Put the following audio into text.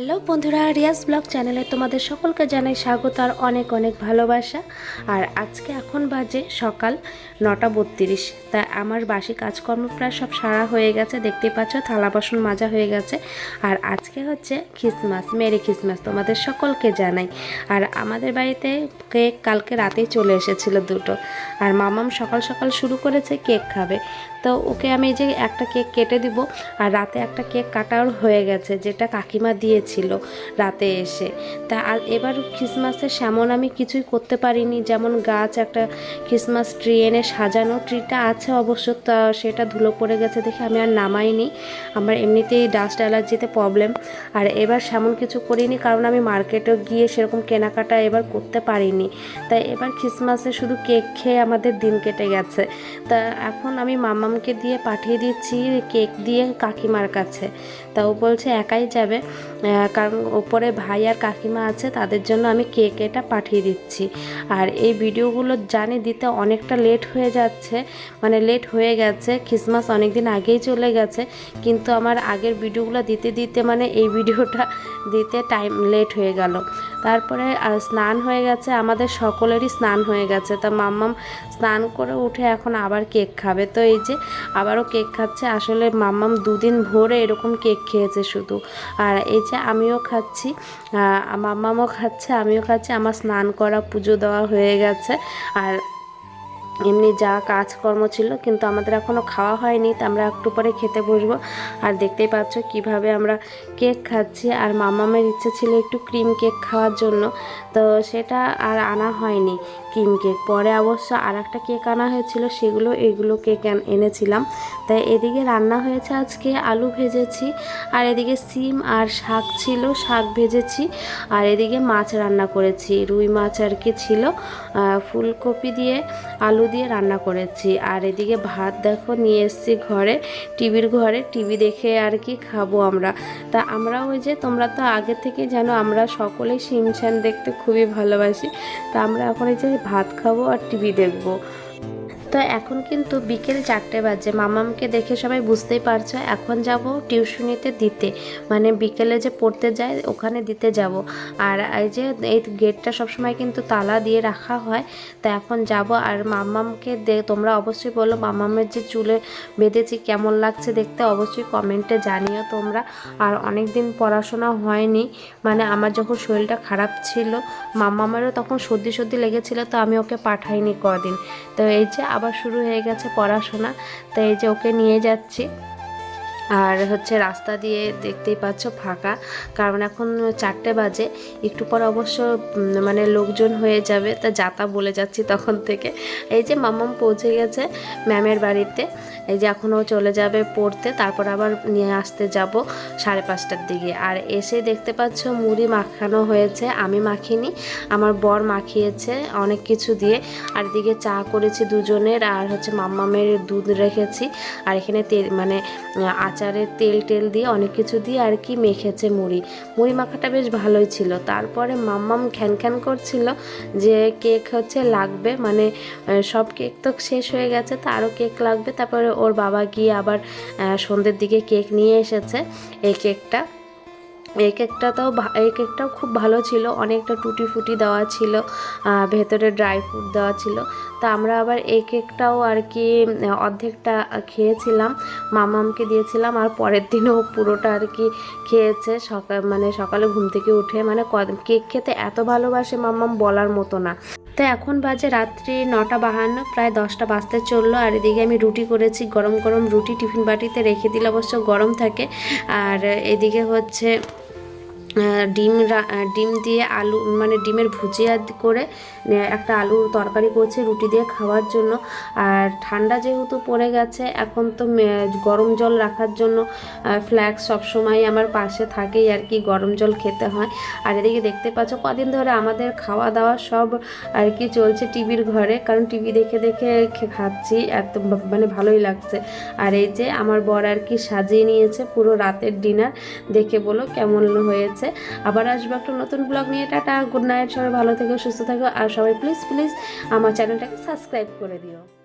Hello বন্ধুরা, Riaz blog চ্যানেলে তোমাদের সকলকে জানাই স্বাগত আর অনেক অনেক ভালোবাসা। আর আজকে এখন বাজে সকাল নটা বত্রিশ। তা আমার বাসি কাজকর্ম প্রায় সব সারা হয়ে গেছে, দেখতেই পাচ্ছ থালা বাসন মাজা হয়ে গেছে। আর আজকে হচ্ছে খ্রিসমাস, মেরি খ্রিসমাস তোমাদের সকলকে জানাই। আর আমাদের বাড়িতে কেক কালকে রাতেই চলে এসেছিল দুটো। আর মামাম সকাল সকাল শুরু করেছে কেক খাবে। তো ওকে আমি যে একটা কেক কেটে দিব, আর রাতে একটা কেক কাটাও হয়ে গেছে, যেটা কাকিমা দিয়েছিল রাতে এসে। তা আর এবার ক্রিসমাসে সেমন আমি কিছুই করতে পারিনি। যেমন গাছ একটা ক্রিসমাস ট্রি এনে সাজানো, ট্রিটা আছে অবশ্য, তা সেটা ধুলো পড়ে গেছে দেখে আমি আর নামাইনি। আমার এমনিতেই ডাস্ট অ্যালার্জিতে প্রবলেম। আর এবার সেমন কিছু করিনি কারণ আমি মার্কেটে গিয়ে সেরকম কেনাকাটা এবার করতে পারিনি। তাই এবার ক্রিসমাসে শুধু কেক খেয়ে আমাদের দিন কেটে গেছে। তা এখন আমি মামামকে দিয়ে পাঠিয়ে দিচ্ছি কেক দিয়ে কাকিমার কাছে। তা ও বলছে একাই যাবে। কারণ ওপরে ভাই আর কাকিমা আছে, তাদের জন্য আমি কেক এটা পাঠিয়ে দিচ্ছি। আর এই ভিডিওগুলো জানি দিতে অনেকটা লেট হয়ে যাচ্ছে মানে লেট হয়ে গেছে খ্রিসমাস অনেক দিন আগেই চলে গেছে, কিন্তু আমার আগের ভিডিওগুলো দিতে দিতে মানে এই ভিডিওটা দিতে টাইম লেট হয়ে গেল। তারপরে স্নান হয়ে গেছে, আমাদের সকলেরই স্নান হয়ে গেছে। তা মাম্মাম স্নান করে উঠে এখন আবার কেক খাবে। তো এই যে, আবারও কেক খাচ্ছে। আসলে মাম্মাম দুদিন ভোরে এরকম কেক খেয়েছে শুধু। আর এই যে, আমিও খাচ্ছি মাম্মামও খাচ্ছে, আমিও খাচ্ছি। আমার স্নান করা পুজো দেওয়া হয়ে গেছে। আর এমনি যা কাজকর্ম ছিল, কিন্তু আমাদের এখনও খাওয়া হয়নি, তো আমরা একটু পরে খেতে বসবো। আর দেখতেই পাচ্ছ কীভাবে আমরা কেক খাচ্ছি। আর মামামের ইচ্ছে ছিল একটু ক্রিম কেক খাওয়ার জন্য, তো সেটা আর আনা হয়নি ক্রিম কেক। পরে অবশ্য আর একটা কেক আনা হয়েছিল, সেগুলো এগুলো কেক এনেছিলাম। তাই এদিকে রান্না হয়েছে আজকে আলু ভেজেছি, আর এদিকে সিম আর শাক ছিল, শাক ভেজেছি, আর এদিকে মাছ রান্না করেছি। রুই মাছ আর কি ছিল ফুলকপি দিয়ে আলু দিয়ে রান্না করেছি। আর এদিকে ভাত দেখো নিয়ে এসেছি ঘরে। টিভির ঘরে টিভি দেখে আর কি খাব আমরা। তা আমরা ওই যে তোমরা তো আগে থেকে যেন আমরা সকলেই সিমছান দেখতে খুবই ভালোবাসি। তা আমরা এখন এই যে ভাত খাব আর টিভি দেখব। তো এখন কিন্তু বিকেল চারটে বাজে। মামামকে দেখে সবাই বুঝতেই পারছ, এখন যাব টিউশনিতে দিতে। মানে বিকেলে যে পড়তে যায়, ওখানে দিতে যাব। আর এই যে, এই গেটটা সবসময় কিন্তু তালা দিয়ে রাখা হয়, তো এখন যাব। আর মামামকে দে, তোমরা অবশ্যই বলো, মামামের যে চুলে বেঁধেছি, কেমন লাগছে দেখতে অবশ্যই কমেন্টে জানিও তোমরা। আর অনেক দিন পড়াশোনা হয়নি মানে আমার যখন শরীরটা খারাপ ছিল, মামামেরও তখন সর্দি সর্দি লেগেছিল, তো আমি ওকে পাঠাইনি কদিন। তো এই যে আবার শুরু হয়ে গেছে পড়াশোনা তাই এই যে ওকে নিয়ে যাচ্ছি। আর হচ্ছে রাস্তা দিয়ে দেখতেই পাচ্ছ ফাঁকা, কারণ এখন চারটে বাজে। একটু পর অবশ্য মানে লোকজন হয়ে যাবে, তা যাতা বলে যাচ্ছি তখন থেকে। এই যে মামাম পৌঁছে গেছে ম্যামের বাড়িতে। এই যে এখনও চলে যাবে পড়তে তারপর আবার নিয়ে আসতে যাব সাড়ে পাঁচটার দিকে। আর এসে দেখতে পাচ্ছ মুড়ি মাখানো হয়েছে আমি মাখিনি আমার বর মাখিয়েছে অনেক কিছু দিয়ে। আর এদিকে চা করেছি দুজনের আর হচ্ছে মাম্মামের দুধ রেখেছি। আর এখানে তেল মানে আহ, আচারের তেল টেল দিয়ে অনেক কিছু দিয়ে আর কি মেখেছে মুড়ি। মুড়ি মাখাটা বেশ ভালোই ছিল। তারপরে মাম্মাম খ্যান খ্যান করছিল যে কেক হচ্ছে লাগবে মানে সব কেক তো শেষ হয়ে গেছে তো আরও কেক লাগবে। তারপরে ওর বাবা গিয়ে আবার সন্ধ্যের দিকে কেক নিয়ে এসেছে। এই কেকটা এই কেকটা তো এই কেকটাও খুব ভালো ছিল। অনেকটা টুটি ফুটি দেওয়া ছিল ভেতরে ড্রাই ফ্রুট দেওয়া ছিল। তা আমরা আবার এই কেকটাও আর কি অর্ধেকটা খেয়েছিলাম। মামামকে দিয়েছিলাম আর পরের দিনও পুরোটা আর কি খেয়েছে। সকাল মানে সকালে ঘুম থেকে উঠে মানে কেক খেতে এত ভালোবাসে মামাম বলার মতো না। তো এখন বাজে রাত্রি নটা বাহান্ন, প্রায় দশটা বাজতে চলল। আর এদিকে আমি রুটি করেছি, গরম গরম রুটি টিফিন বাটিতে রেখে দিলে অবশ্য গরম থাকে। আর এদিকে হচ্ছে ডিম ডিম দিয়ে আলু মানে ডিমের ভুজিয়া করে একটা আলুর তরকারি করছে রুটি দিয়ে খাওয়ার জন্য। আর ঠান্ডা যেহেতু পড়ে গেছে, এখন তো গরম জল রাখার জন্য ফ্ল্যাক্স সবসময় আমার পাশে থাকেই আর কি, গরম জল খেতে হয়। আর এদিকে দেখতে পাচ্ছ, কদিন ধরে আমাদের খাওয়া দাওয়া সব আর কি চলছে টিভির ঘরে, কারণ টিভি দেখে দেখে খাচ্ছি, এত মানে ভালোই লাগছে। আর এই যে আমার বর আর কি সাজিয়ে নিয়েছে পুরো রাতের ডিনার, দেখে বলো কেমন হয়েছে। আবার আসব একটা নতুন ব্লগ নিয়ে। টাটা গুড নাইট সবাই ভালো থেকো, সুস্থ থাকো, আর সবাই প্লিজ প্লিজ আমার চ্যানেলটাকে সাবস্ক্রাইব করে দিও।